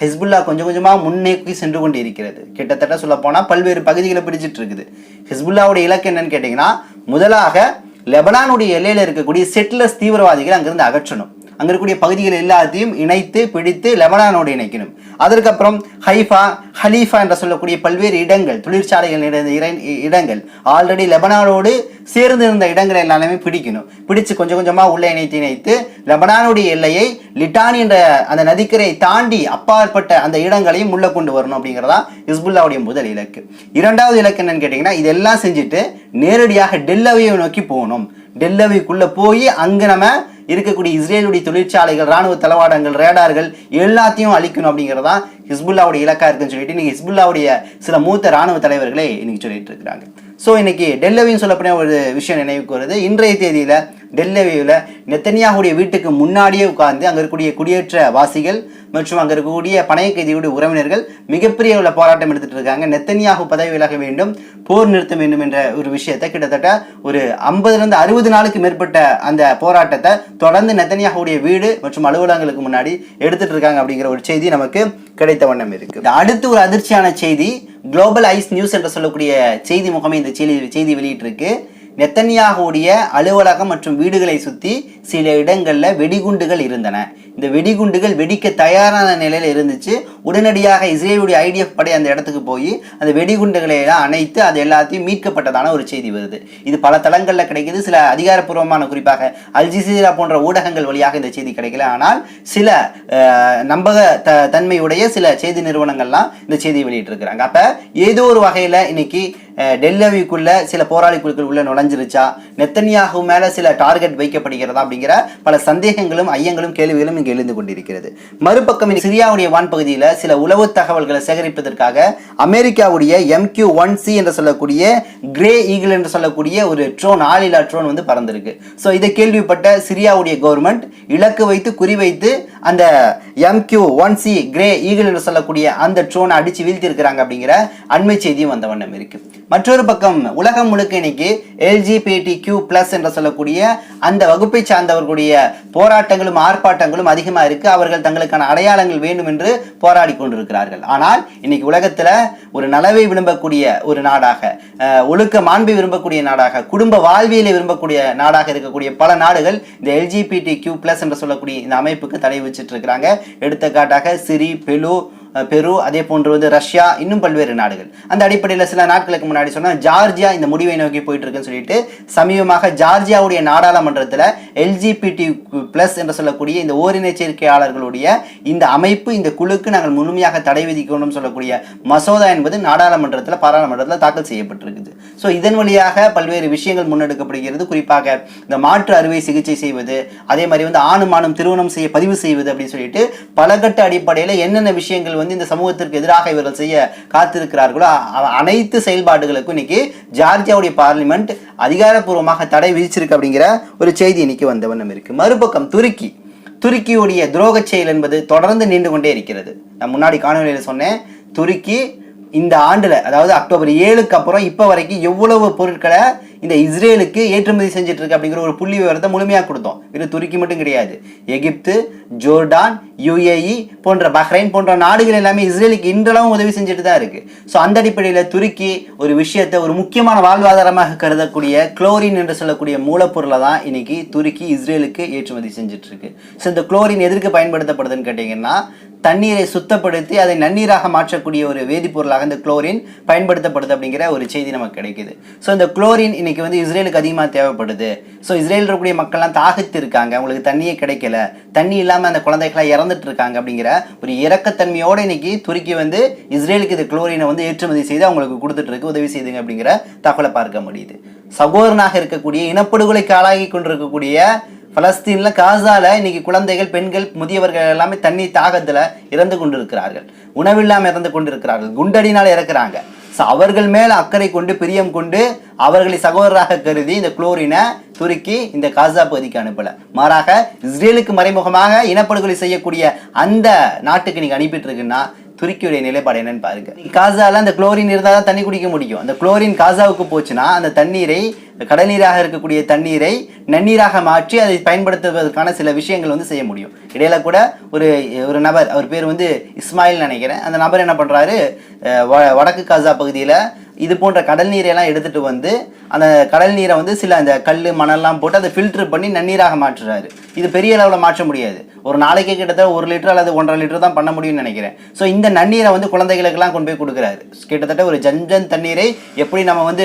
Hezbollah கொஞ்சம் கொஞ்சமாக முன்னேக்கி சென்று கொண்டு இருக்கிறது கிட்டத்தட்ட சொல்ல போனால் பல்வேறு பகுதிகளை பிடிச்சிட்டு இருக்குது. ஹிஸ்புல்லாவுடைய இலக்கு என்னன்னு கேட்டிங்கன்னா முதலாக லெபனானுடைய எல்லையில் இருக்கக்கூடிய செட்டிலர்ஸ் தீவிரவாதிகளை அங்கிருந்து அகற்றணும். அங்கே இருக்கக்கூடிய பகுதிகள் எல்லாத்தையும் இணைத்து பிடித்து லெபனானோடு இணைக்கணும். அதற்கப்புறம் ஹைஃபா ஹலீஃபா என்று சொல்லக்கூடிய பல்வேறு இடங்கள் தொழிற்சாலைகள் இடங்கள். ஆல்ரெடி லெபனானோடு சேர்ந்து இருந்த இடங்கள் எல்லாமே பிடிக்கணும். பிடிச்சு கொஞ்சம் கொஞ்சமாக உள்ளே இணைத்து இணைத்து லெபனானுடைய எல்லையை லிட்டானி என்ற அந்த நதிக்கரை தாண்டி அப்பாற்பட்ட அந்த இடங்களையும் உள்ளே கொண்டு வரணும் அப்படிங்கிறதா ஹிஸ்புல்லாவுடைய முதல் இலக்கு. இரண்டாவது இலக்கு என்னன்னு கேட்டிங்கன்னா இதெல்லாம் செஞ்சுட்டு நேரடியாக டெல்லவியை நோக்கி போகணும். டெல்லவிக்குள்ளே போய் அங்கே நம்ம இருக்கக்கூடிய இஸ்ரேலுடைய தொழிற்சாலைகள் ராணுவ தளவாடங்கள் ரேடார்கள் எல்லாத்தையும் அழிக்கணும் அப்படிங்கிறதா ஹிஸ்புல்லாவுடைய இலக்கா இருக்குன்னு சொல்லிட்டு இன்னைக்கு ஹிஸ்புல்லாவுடைய சில மூத்த ராணுவ தலைவர்களே இன்னைக்கு சொல்லிட்டு இருக்கிறாங்க. ஸோ இன்னைக்கு டெல்லவின்னு சொல்லப்படிய ஒரு விஷயம் நினைவுக்கு வருது. இன்றைய தேதியில டெல்லவியில் நெத்தனியாவுடைய வீட்டுக்கு முன்னாடியே உட்கார்ந்து அங்கே இருக்கக்கூடிய குடியேற்ற வாசிகள் மற்றும் அங்கே இருக்கக்கூடிய பணைய கைதியுடைய உறவினர்கள் மிகப்பெரிய உள்ள போராட்டம் எடுத்துட்டு இருக்காங்க. நெத்தனியாகு பதவி விலக வேண்டும் போர் நிறுத்த வேண்டும் என்ற ஒரு விஷயத்தை கிட்டத்தட்ட ஒரு ஐம்பதுலேருந்து அறுபது நாளுக்கு மேற்பட்ட அந்த போராட்டத்தை தொடர்ந்து நெத்தனியாகுடைய வீடு மற்றும் அலுவலகங்களுக்கு முன்னாடி எடுத்துட்டு இருக்காங்க அப்படிங்கிற ஒரு செய்தி நமக்கு கிடைத்த வண்ணம் இருக்கு. அடுத்து ஒரு அதிர்ச்சியான செய்தி குளோபல் ஐஸ் நியூஸ் என்று சொல்லக்கூடிய செய்தி முகமை இந்த செய்தி செய்தி வெளியிட்டிருக்கு. நெத்தன்யாகுடைய அலுவலகம் மற்றும் வீடுகளை சுற்றி சில இடங்களில் வெடிகுண்டுகள் இருந்தன. இந்த வெடிகுண்டுகள் வெடிக்க தயாரான நிலையில் இருந்துச்சு. உடனடியாக இஸ்ரேலுடைய ஐடிஎஃப் படை அந்த இடத்துக்கு போய் அந்த வெடிகுண்டுகளை எல்லாம் அணைத்து அது எல்லாத்தையும் மீட்கப்பட்டதான ஒரு செய்தி வருது. இது பல தளங்களில் கிடைக்குது. சில அதிகாரப்பூர்வமான குறிப்பாக அல்ஜிசீரா போன்ற ஊடகங்கள் வழியாக இந்த செய்தி கிடைக்கல. ஆனால் சில நம்பக த தன்மையுடைய சில செய்தி நிறுவனங்கள்லாம் இந்த செய்தியை வெளியிட்டிருக்கிறாங்க. அப்போ ஏதோ ஒரு வகையில் இன்னைக்கு டெல்லவிக்குள்ள சில போராளி குழுக்கள் உள்ள நுழைஞ்சிருச்சா? நெத்தனியாகு மேலே சில டார்கெட் வைக்கப்படுகிறதா அப்படிங்கிற பல சந்தேகங்களும் ஐயங்களும் கேள்விகளும் இங்கு எழுந்து கொண்டிருக்கிறது. மறுபக்கம் இந்த சிரியாவுடைய வான்பகுதியில் சில உளவு தகவல்களை சேகரிப்பதற்காக அமெரிக்காவுடைய எம்கியூ ஒன் சி என்று சொல்லக்கூடிய கிரே ஈகிள் என்று சொல்லக்கூடிய ஒரு ட்ரோன் ஆளில்லா ட்ரோன் வந்து பறந்திருக்கு. ஸோ இதை கேள்விப்பட்ட சிரியாவுடைய கவர்மெண்ட் இலக்கு வைத்து குறிவைத்து அந்த MQ one C Gray Eagle என்று சொல்லக்கூடிய அந்த ட்ரோனை அடித்து வீழ்த்திருக்கிறாங்க அப்படிங்கிற அண்மை செய்தியும் வந்த வண்ணம் இருக்கு. மற்றொரு பக்கம் உலகம் முழுக்க இன்னைக்கு எல்ஜிபிடி கியூ பிளஸ் என்று சொல்லக்கூடிய அந்த வகுப்பை சார்ந்தவர்களுடைய போராட்டங்களும் ஆர்ப்பாட்டங்களும் அதிகமாக இருக்கு. அவர்கள் தங்களுக்கான அடையாளங்கள் வேண்டும் என்று போராடி கொண்டிருக்கிறார்கள். ஆனால் இன்னைக்கு உலகத்தில் ஒரு நலவை விரும்பக்கூடிய ஒரு நாடாக ஒழுக்க மாண்பை விரும்பக்கூடிய நாடாக குடும்ப வாழ்வியலை விரும்பக்கூடிய நாடாக இருக்கக்கூடிய பல நாடுகள் இந்த எல்ஜிபிடி கியூ பிளஸ் என்று சொல்லக்கூடிய இந்த அமைப்புக்கு தடை வச்சுட்டு இருக்கிறாங்க எடுத்துக்காட்டாக சிரி பெலு பெரு அதே போன்று வந்து ரஷ்யா இன்னும் பல்வேறு நாடுகள். அந்த அடிப்படையில் சில நாட்களுக்கு முன்னாடி சொன்னால் ஜார்ஜியா இந்த முடிவை நோக்கி போயிட்டு இருக்குன்னு சொல்லிட்டு சமீபமாக ஜார்ஜியாவுடைய நாடாளுமன்றத்தில் எல்ஜிபிடி பிளஸ் என்று சொல்லக்கூடிய இந்த ஓரின சேர்க்கையாளர்களுடைய இந்த அமைப்பு இந்த குழுக்கு நாங்கள் முழுமையாக தடை விதிக்கணும்னு சொல்லக்கூடிய மசோதா என்பது நாடாளுமன்றத்தில் பாராளுமன்றத்தில் தாக்கல் செய்யப்பட்டிருக்குது. ஸோ இதன் வழியாக பல்வேறு விஷயங்கள் முன்னெடுக்கப்படுகிறது. குறிப்பாக இந்த மாற்று அறுவை சிகிச்சை செய்வது அதே மாதிரி வந்து ஆணும் ஆணும் திருமணம் செய்ய பதிவு செய்வது அப்படின்னு சொல்லிட்டு பலகட்ட அடிப்படையில் என்னென்ன விஷயங்கள் வந்து இந்த சமூகத்திற்கு எதிராக இவர்கள் செய்ய காத்திருக்கிறார்களோ அனைத்து செயல்பாடுகளுக்கும் இன்னைக்கு ஜார்ஜியாவுடைய பார்லிமெண்ட் அதிகாரப்பூர்வமாக தடை விதிச்சிருக்கு அப்படிங்கிற ஒரு செய்தி இன்னைக்கு வந்த வண்ணம் இருக்கு. மறுபக்கம் துருக்கி. துருக்கியுடைய துரோகச் செயல் என்பது தொடர்ந்து நீண்டு கொண்டே இருக்கிறது. நான் முன்னாடி காணொலியில் சொன்னேன் துருக்கி இந்த ஆண்டில் அதாவது அக்டோபர் ஏழுக்கு அப்புறம் இப்போ வரைக்கும் எவ்வளவு பொருட்களை இந்த இஸ்ரேலுக்கு ஏற்றுமதி செஞ்சுட்டு இருக்கு அப்படிங்கிற ஒரு புள்ளி விவரத்தை முழுமையாக கொடுத்தோம். இது துருக்கி மட்டும் கிடையாது. எகிப்து ஜோர்டான் யுஏஇ போன்ற பஹ்ரைன் போன்ற நாடுகள் எல்லாமே இஸ்ரேலுக்கு இன்றளவும் உதவி செஞ்சுட்டு தான் இருக்கு. ஸோ அந்த அடிப்படையில் துருக்கி ஒரு விஷயத்தை ஒரு முக்கியமான வாழ்வாதாரமாக கருதக்கூடிய குளோரின் என்று சொல்லக்கூடிய மூலப்பொருளை தான் இன்னைக்கு துருக்கி இஸ்ரேலுக்கு ஏற்றுமதி செஞ்சுட்டு இருக்கு. ஸோ இந்த குளோரின் எதற்கு பயன்படுத்தப்படுதுன்னு கேட்டிங்கன்னா தண்ணீரை சுத்தப்படுத்தி அதை நன்னீராக மாற்றக்கூடிய ஒரு வேதிப்பொருளாக இந்த குளோரின் பயன்படுத்தப்படுது அப்படிங்கிற ஒரு செய்தி நமக்கு கிடைக்குது. ஸோ இந்த குளோரின் இன்னைக்கு வந்து இஸ்ரேலுக்கு அதிகமாக தேவைப்படுது. ஸோ இஸ்ரேல் இருக்கக்கூடிய மக்கள்லாம் தாகத்து இருக்காங்க. அவங்களுக்கு தண்ணியே கிடைக்கல. தண்ணி இல்லாமல் அந்த குழந்தைகளாக இறந்துட்டு இருக்காங்க அப்படிங்கிற ஒரு இறக்கத்தன்மையோடு இன்னைக்கு துருக்கி வந்து இஸ்ரேலுக்கு இந்த குளோரினை வந்து ஏற்றுமதி செய்து அவங்களுக்கு கொடுத்துட்டு இருக்கு. உதவி செய்துங்க அப்படிங்கிற தகவலை பார்க்க முடியுது. சகோதரனாக இருக்கக்கூடிய இனப்படுகொலைக்கு ஆளாகி கொண்டிருக்கக்கூடிய பலஸ்தீனில் காசாவில் இன்னைக்கு குழந்தைகள் பெண்கள் முதியவர்கள் எல்லாமே தண்ணி தாகத்துல இறந்து கொண்டிருக்கிறார்கள். உணவில்லாமல் இறந்து கொண்டிருக்கிறார்கள். குண்டடினால் இறக்குறாங்க. ஸோ அவர்கள் மேல அக்கறை கொண்டு பிரியம் கொண்டு அவர்களை சகோதரராக கருதி இந்த குளோரினை துருக்கி இந்த காசா பகுதிக்கு அனுப்பல. மாறாக இஸ்ரேலுக்கு மறைமுகமாக இனப்படுகொலை செய்யக்கூடிய அந்த நாட்டுக்கு நீங்கள் அனுப்பிட்டு இருக்குன்னா துருக்கியுடைய நிலைப்பாடு என்னன்னு பாருங்க. காசால அந்த குளோரின் இருந்தால் தான் தண்ணி குடிக்க முடியும். அந்த குளோரின் காசாவுக்கு போச்சுன்னா அந்த தண்ணீரை கடல் நீராக இருக்கக்கூடிய தண்ணீரை நன்னீராக மாற்றி அதை பயன்படுத்துவதற்கான சில விஷயங்கள் வந்து செய்ய முடியும். இடையில கூட ஒரு ஒரு நபர் அவர் பேர் வந்து இஸ்மாயில் நினைக்கிறேன். அந்த நபர் என்ன பண்றாரு வ- வடக்கு காசா பகுதியில் இது போன்ற கடல் நீரையெல்லாம் எடுத்துட்டு வந்து அந்த கடல் நீரை வந்து சில அந்த கல் மணல்லாம் போட்டு அதை ஃபில்டர் பண்ணி நன்னீராக மாற்றுறாரு. இது பெரிய அளவில் மாற்ற முடியாது. ஒரு நாளைக்கு கிட்டத்தட்ட ஒரு லிட்டர் அல்லது ஒன்றரை லிட்டர் தான் பண்ண முடியும்னு நினைக்கிறேன். ஸோ இந்த நன்னீரை வந்து குழந்தைகளுக்கெல்லாம் கொண்டு போய் கொடுக்குறாரு. கிட்டத்தட்ட ஒரு ஜன்ஜன் தண்ணீரை எப்படி நம்ம வந்து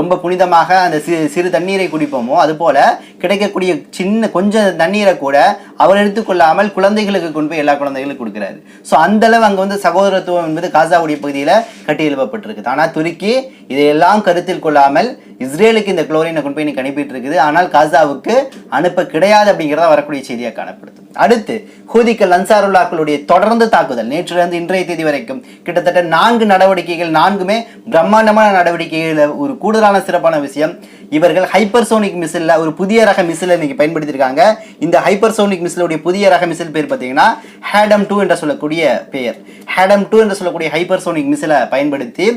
ரொம்ப புனிதமாக அந்த சிறு சிறு தண்ணீரை குடிப்போமோ அதுபோல் கிடைக்கக்கூடிய சின்ன கொஞ்சம் தண்ணீரை கூட அவர் எடுத்துக்கொள்ளாமல் குழந்தைகளுக்கு கொண்டு போய் எல்லா குழந்தைகளுக்கும் கொடுக்குறாரு. ஸோ அந்த அளவு அங்கே வந்து சகோதரத்துவம் என்பது காசாவுடைய பகுதியில் கட்டி எழுப்பப்பட்டிருக்குது ஆனால் துருக்கி இதையெல்லாம் கருத்தில் கொள்ளாமல் இஸ்ரேலுக்கு இந்த குளோரினை கொண்டு போய் இன்னைக்கு அனுப்பிட்டு இருக்குது. ஆனால் காசாவுக்கு அனுப்ப கிடையாது அப்படிங்கிறத வரக்கூடிய செய்தியாக காணப்படுது. அடுத்து ஹூதிக்கள் அன்சாருல்லாக்களுடைய தொடர்ந்து தாக்குதல். நேற்றிலிருந்து இன்றைய தேதி வரைக்கும் கிட்டத்தட்ட நான்கு நடவடிக்கைகள் நான்குமே பிரம்மாண்டமான நடவடிக்கைகள் ஒரு கூடுதலான சிறப்பான விஷயம். இவர்கள் ஹைப்பர்சோனிக் மிசில்ல ஒரு புதிய ரக மிசில் இன்னைக்கு பயன்படுத்தியிருக்காங்க. இந்த ஹைப்பர்சோனிக் மிசிலுடைய புதிய ரக மிசில் பேர் பார்த்தீங்கன்னா ஹேடம் டூ என்று சொல்லக்கூடிய பெயர். ஹேடம் டூ என்று சொல்லக்கூடிய ஹைப்பர்சோனிக் மிசிலை பயன்படுத்தி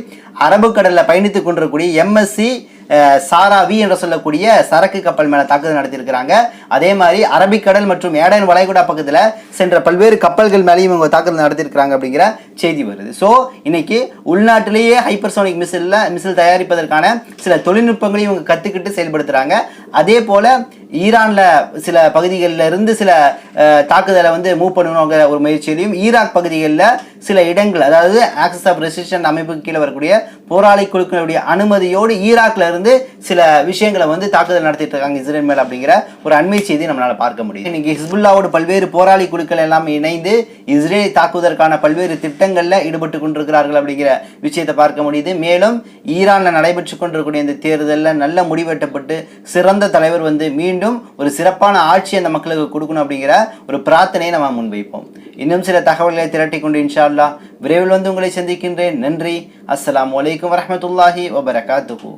அரபுக்கடலில் பயணித்துக் கொண்டிருக்கக்கூடிய எம்எஸ்சி சாராவி என்று சொல்லக்கூடிய சரக்கு கப்பல் மேல தாக்குதல் நடத்தியிருக்கிறாங்க. அதே மாதிரி அரபிக்கடல் மற்றும் ஏடன் வளைகுடா பக்கத்துல சென்ற பல்வேறு கப்பல்கள் மேலேயும் இவங்க தாக்குதல் நடத்தியிருக்கிறாங்க அப்படிங்கிற செய்தி வருது. ஸோ இன்னைக்கு உள்நாட்டிலேயே ஹைப்பர்சோனிக் மிசில்ல மிசில் தயாரிப்பதற்கான சில தொழில்நுட்பங்களையும் இவங்க கத்துக்கிட்டு செயல்படுத்துறாங்க. அதே போல ஈரானில் சில பகுதிகளில் இருந்து சில தாக்குதலை வந்து மூவ் பண்ணணுங்கிற ஒரு முயற்சியிலையும் ஈராக் பகுதிகளில் சில இடங்கள் அதாவது ஆக்சஸ் ஆஃப் ரெசிஸ்டன்ட் அமைப்புக்கு கீழே வரக்கூடிய போராளி குழுக்களுடைய அனுமதியோடு ஈராக்ல இருந்து சில விஷயங்களை வந்து தாக்குதல் நடத்திட்டு இருக்காங்க இஸ்ரேல் மேல் அப்படிங்கிற ஒரு அண்மை செய்தி நம்மளால பார்க்க முடியும் இன்னைக்கு ஹிஸ்புல்லாவோட பல்வேறு போராளி குழுக்கள் எல்லாம் இணைந்து இஸ்ரேலை தாக்குவதற்கான பல்வேறு திட்டங்களில் ஈடுபட்டு கொண்டிருக்கிறார்கள் அப்படிங்கிற விஷயத்தை பார்க்க முடியுது. மேலும் ஈரானில் நடைபெற்று கொண்டிருக்கக்கூடிய இந்த தேர்தலில் நல்ல முடிவெட்டப்பட்டு சிறந்த தலைவர் வந்து மீண்டும் ஒரு சிறப்பான ஆட்சி அந்த மக்களுக்கு கொடுக்கணும் அப்படிங்கிற ஒரு பிரார்த்தனையை நம்ம முன்வைப்போம். இன்னும் சில தகவல்களை திரட்டி கொண்டு இன்ஷா அல்லாஹ் விரைவில் வந்து உங்களை சந்திக்கின்றேன். நன்றி. அஸ்லாம் வலைக்கம் வரமத்துல்லாஹி வபரகாத்துஹு.